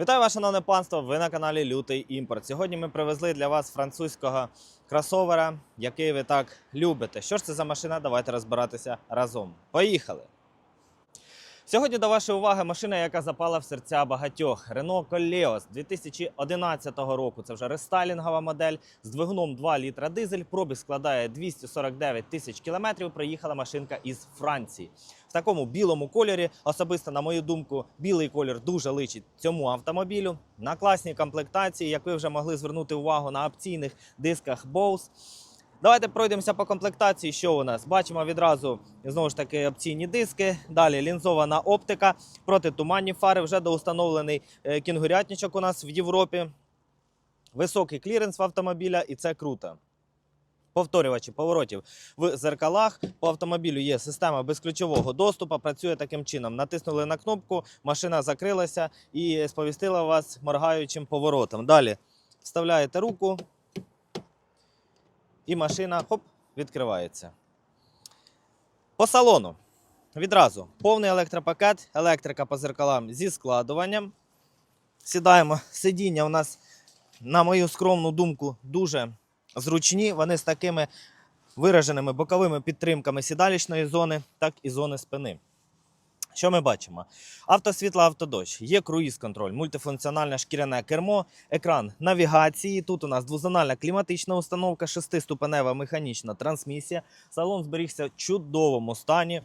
Вітаю вас, шановне панство! Ви на каналі Лютий Імпорт. Сьогодні ми привезли для вас французького кросовера, який ви так любите. Що ж це за машина? Давайте розбиратися разом. Поїхали! Сьогодні до вашої уваги машина, яка запала в серця багатьох. Renault Koleos 2011 року. Це вже рестайлінгова модель з двигуном 2 літра дизель. Пробіг складає 249 тисяч кілометрів. Приїхала машинка із Франції. В такому білому кольорі, особисто, на мою думку, білий колір дуже личить цьому автомобілю. На класній комплектації, як ви вже могли звернути увагу на опційних дисках Bose. Давайте пройдемося по комплектації. Що у нас? Бачимо відразу знову ж таки опційні диски. Далі лінзована оптика, протитуманні фари. Вже доустановлений е, кінгурятничок у нас в Європі. Високий кліренс в автомобіля, і це круто. Повторювачі поворотів в зеркалах. По автомобілю є система безключового доступу. Працює таким чином. Натиснули на кнопку, машина закрилася і сповістила вас моргаючим поворотом. Далі вставляєте руку, і машина хоп, відкривається. По салону. Відразу повний електропакет, електрика по зеркалам зі складуванням. Сідаємо. Сидіння у нас, на мою скромну думку, дуже зручні. Вони з такими вираженими боковими підтримками сідалічної зони, так і зони спини. Що ми бачимо? Автосвітло, автодощ, є круїз-контроль, мультифункціональне шкіряне кермо, екран навігації. Тут у нас двозональна кліматична установка, шестиступенева механічна трансмісія. Салон зберігся в чудовому стані.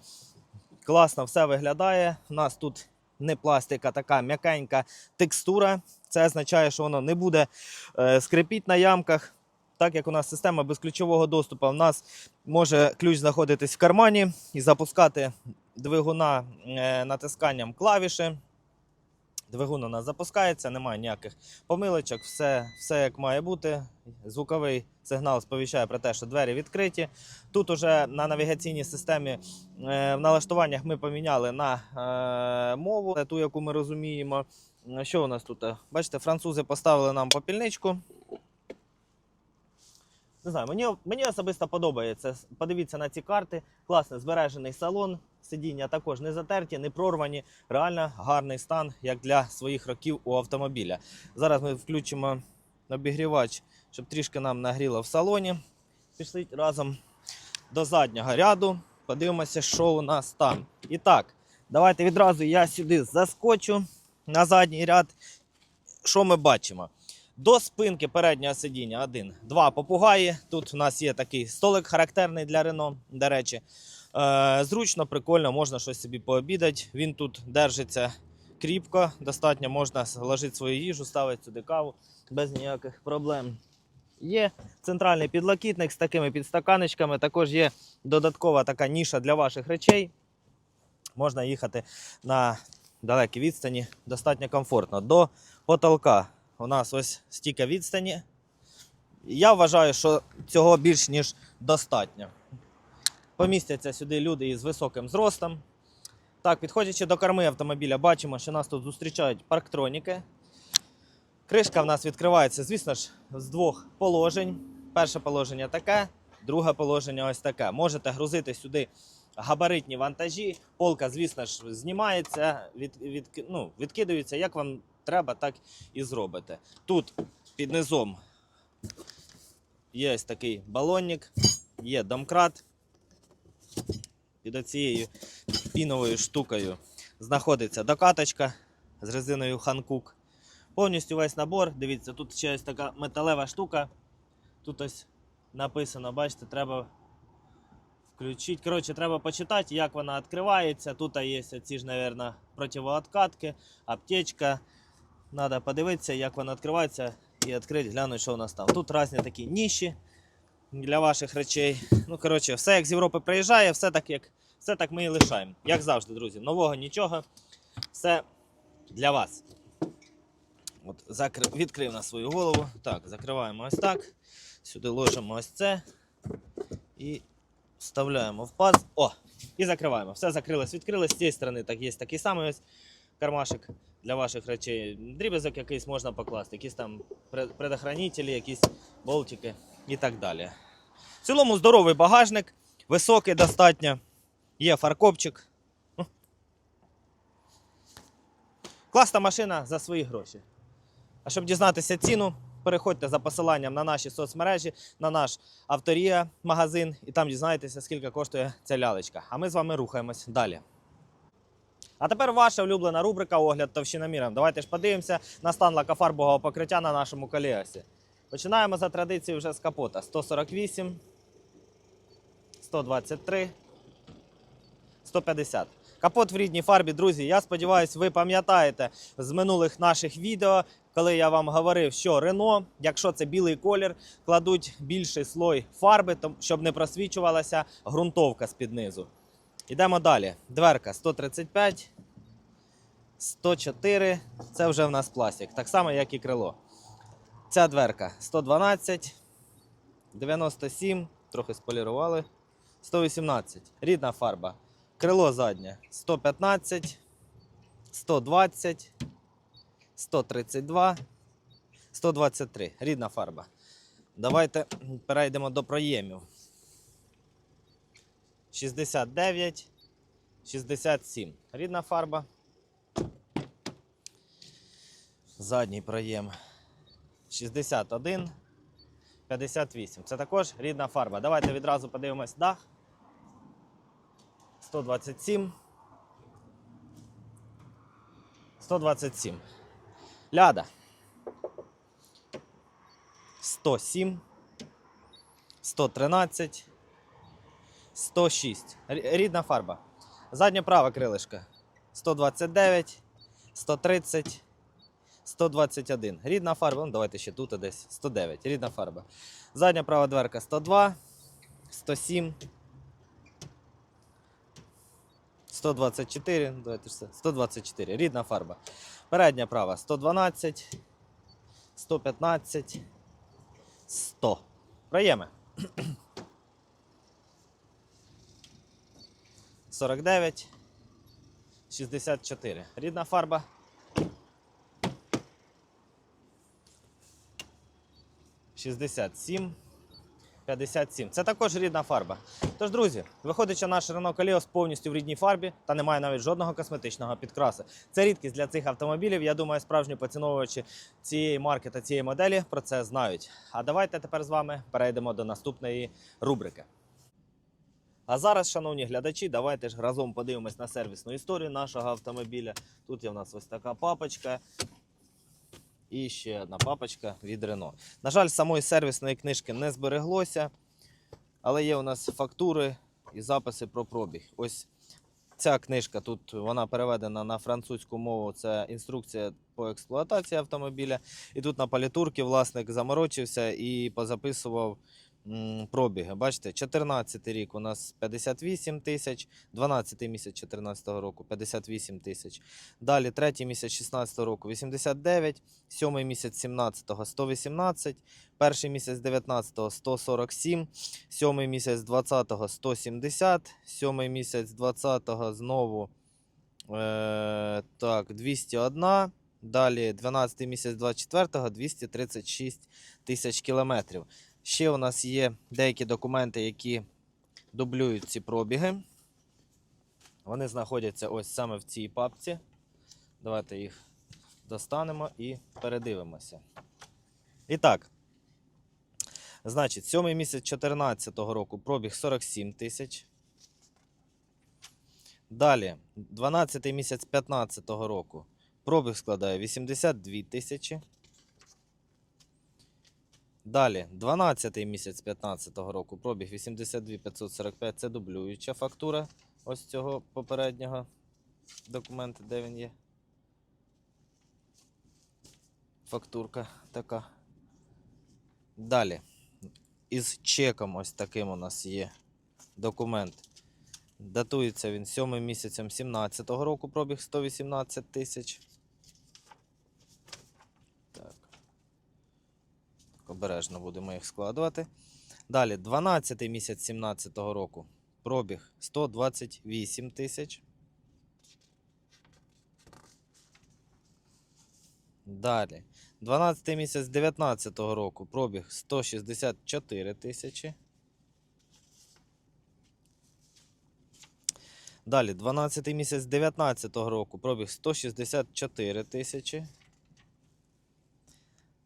Класно все виглядає. У нас тут не пластика, така м'якенька текстура. Це означає, що воно не буде е, скрипіти на ямках. Так як у нас система безключового доступу, у нас може ключ знаходитись в кармані і запускати двигуна е, натисканням клавіші. Двигун у нас запускається, немає ніяких помилочок, все, все як має бути. Звуковий сигнал сповіщає про те, що двері відкриті. Тут уже на навігаційній системі е, в налаштуваннях ми поміняли на е, мову, ту, яку ми розуміємо. Що у нас тут? Бачите, французи поставили нам попільничку. Не знаю, мені, мені особисто подобається. Подивіться на ці карти. Класно збережений салон. Сидіння також не затерті, не прорвані. Реально гарний стан, як для своїх років у автомобіля. Зараз ми включимо обігрівач, щоб трішки нам нагріло в салоні. Пішли разом до заднього ряду. Подивимося, що у нас там. І так, давайте відразу я сюди заскочу на задній ряд. Що ми бачимо? До спинки переднього сидіння один, два попугаї. Тут у нас є такий столик характерний для Рено, до речі. Е, зручно, прикольно, можна щось собі пообідати. Він тут держиться кріпко, достатньо можна вложити свою їжу, ставити сюди каву без ніяких проблем. Є центральний підлокітник з такими підстаканечками. Також є додаткова така ніша для ваших речей. Можна їхати на далекій відстані достатньо комфортно. До потолка у нас ось стільки відстані. Я вважаю, що цього більш ніж достатньо. Помістяться сюди люди із високим зростом. Так, підходячи до корми автомобіля, бачимо, що нас тут зустрічають парктроніки. Кришка в нас відкривається, звісно ж, з двох положень. Перше положення таке, друге положення ось таке. Можете грузити сюди габаритні вантажі. Полка, звісно ж, знімається, від, від, ну, відкидується, як вам треба, так і зробите. Тут під низом є такий балонник, є домкрат. Під оцією піновою штукою знаходиться докаточка з резиною Hankook. Повністю весь набор. Дивіться, тут ще ось така металева штука. Тут ось написано, бачите, треба включити. Коротше, треба почитати, як вона відкривається. Тут є ці ж, мабуть, противооткатки, аптечка. Треба подивитися, як вона відкривається і відкрити, глянути, що у нас там. Тут різні такі ніші для ваших речей. Ну, коротше, все як з Європи приїжджає, все так, як, все так ми і лишаємо. Як завжди, друзі, нового нічого. Все для вас. От, закр... Відкрив на свою голову. Так, закриваємо ось так. Сюди ложимо ось це. І вставляємо в паз. О! І закриваємо. Все закрилось, відкрилось. З цієї сторони так, є такий самий ось кармашик для ваших речей. Дріб'язок якийсь можна покласти, якісь там предохранителі, якісь болтики і так далі. В цілому здоровий багажник, високий достатньо. Є фаркопчик. Класна машина за свої гроші. А щоб дізнатися ціну, переходьте за посиланням на наші соцмережі, на наш авторія магазин, і там дізнаєтеся, скільки коштує ця лялечка. А ми з вами рухаємось далі. А тепер ваша улюблена рубрика Огляд товщиноміром. Давайте ж подивимося на стан лакофарбового покриття на нашому коліасі. Починаємо за традицією вже з капота. 148, 123, 150. Капот в рідній фарбі, друзі. Я сподіваюся, ви пам'ятаєте з минулих наших відео, коли я вам говорив, що Рено, якщо це білий колір, кладуть більший слой фарби, щоб не просвічувалася ґрунтовка з-під низу. Йдемо далі. Дверка 135, 104. Це вже в нас пластик. Так само, як і крило. Ця дверка 112, 97, трохи сполірували. 118. Рідна фарба. Крило заднє 115, 120, 132, 123. Рідна фарба. Давайте перейдемо до проємів. 69, 67. Рідна фарба. Задній проєм 61, 58. Це також рідна фарба. Давайте відразу подивимось дах. 127. 127. Ляда. 107. 113. 106. Рідна фарба. Заднє праве крилишко. 129, 130, 121. Рідна фарба. Ну, давайте ще тут десь. 109. Рідна фарба. Задня права дверка 102, 107. 124, ну, давайте ж 124, рідна фарба. Передня права 112, 115, 100. Проєми. 49, 64. Рідна фарба. 67. 57. Це також рідна фарба. Тож, друзі, виходить, що наш Renault Koleos повністю в рідній фарбі та не має навіть жодного косметичного підкрасу. Це рідкість для цих автомобілів. Я думаю, справжні поціновувачі цієї марки та цієї моделі про це знають. А давайте тепер з вами перейдемо до наступної рубрики. А зараз, шановні глядачі, давайте ж разом подивимось на сервісну історію нашого автомобіля. Тут є в нас ось така папочка. І ще одна папочка від Renault. На жаль, самої сервісної книжки не збереглося, але є у нас фактури і записи про пробіг. Ось ця книжка тут вона переведена на французьку мову. Це інструкція по експлуатації автомобіля. І тут на палітурки власник заморочився і позаписував пробіги. Бачите, 14 рік у нас 58 тисяч, 12 місяць 14 року 58 тисяч. Далі третій місяць 16 року 89, сьомий місяць 17 118, перший місяць 19 147, сьомий місяць 20 170, сьомий місяць 20 знову е, так, 201, далі 12 місяць 24 236 тисяч кілометрів. Ще у нас є деякі документи, які дублюють ці пробіги. Вони знаходяться ось саме в цій папці. Давайте їх достанемо і передивимося. І так. Значить, 7 місяць 2014 року пробіг 47 тисяч. Далі, 12 місяць 2015 року пробіг складає 82 тисячі. Далі, 12 місяць 2015 року пробіг 82 545. Це дублююча фактура ось цього попереднього документу, де він є. Фактурка така. Далі. Із чеком ось таким у нас є документ. Датується він 7 місяцем 2017 року, пробіг 118 тисяч. Так. Так, Обережно будемо їх складувати. Далі, 12 місяць 2017 року, пробіг 128 тисяч. Далі. 12 місяць 2019 року пробіг 164 тисячі. Далі, 12 місяць 2019 року, пробіг 164 тисячі.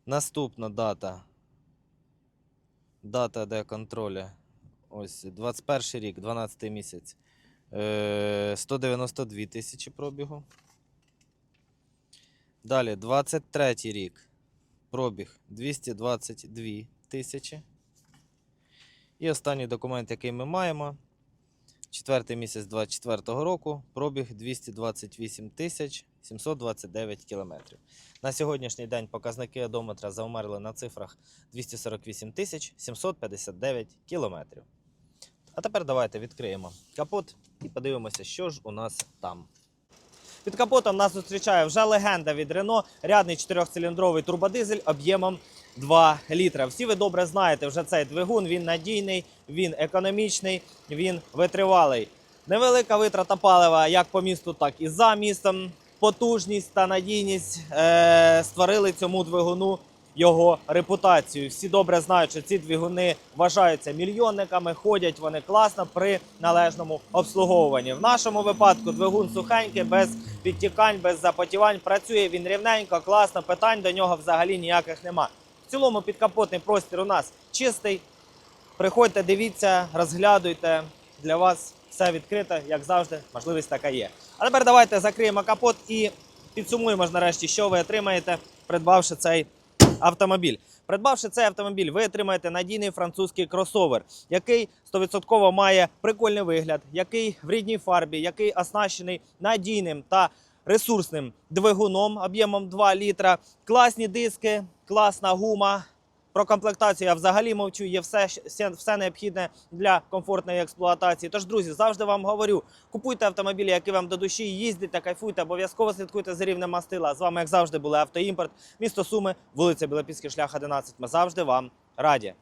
Наступна дата. Дата де контроля. Ось 21 рік, 12 місяць. Е, 192 тисячі пробігу. Далі, 23 рік. Пробіг 222 тисячі. І останній документ, який ми маємо. Четвертий місяць 24 року. Пробіг 228 тисяч 729 кілометрів. На сьогоднішній день показники одометра заумерли на цифрах 248 тисяч 759 кілометрів. А тепер давайте відкриємо капот і подивимося, що ж у нас там. Під капотом нас зустрічає вже легенда від Renault, рядний 4-циліндровий турбодизель об'ємом 2 літра. Всі ви добре знаєте, вже цей двигун, він надійний, він економічний, він витривалий. Невелика витрата палива як по місту, так і за містом. Потужність та надійність е- створили цьому двигуну його репутацію. Всі добре знають, що ці двигуни вважаються мільйонниками, ходять вони класно при належному обслуговуванні. В нашому випадку двигун сухенький, без підтікань, без запотівань. Працює він рівненько, класно. Питань до нього взагалі ніяких нема. Цілому підкапотний простір у нас чистий. Приходьте, дивіться, розглядуйте. Для вас все відкрито, як завжди, можливість така є. А тепер давайте закриємо капот і підсумуємо нарешті, що ви отримаєте, придбавши цей автомобіль. Придбавши цей автомобіль, ви отримаєте надійний французький кросовер, який 100% має прикольний вигляд, який в рідній фарбі, який оснащений надійним та ресурсним двигуном об'ємом 2 літра, класні диски, класна гума. Про комплектацію я взагалі мовчу. Є все, все, необхідне для комфортної експлуатації. Тож, друзі, завжди вам говорю: купуйте автомобілі, які вам до душі, їздите, кайфуйте, обов'язково слідкуйте за рівнем мастила. З вами, як завжди, були автоімпорт, місто Суми, вулиця Білопільський шлях 11. Ми завжди вам раді.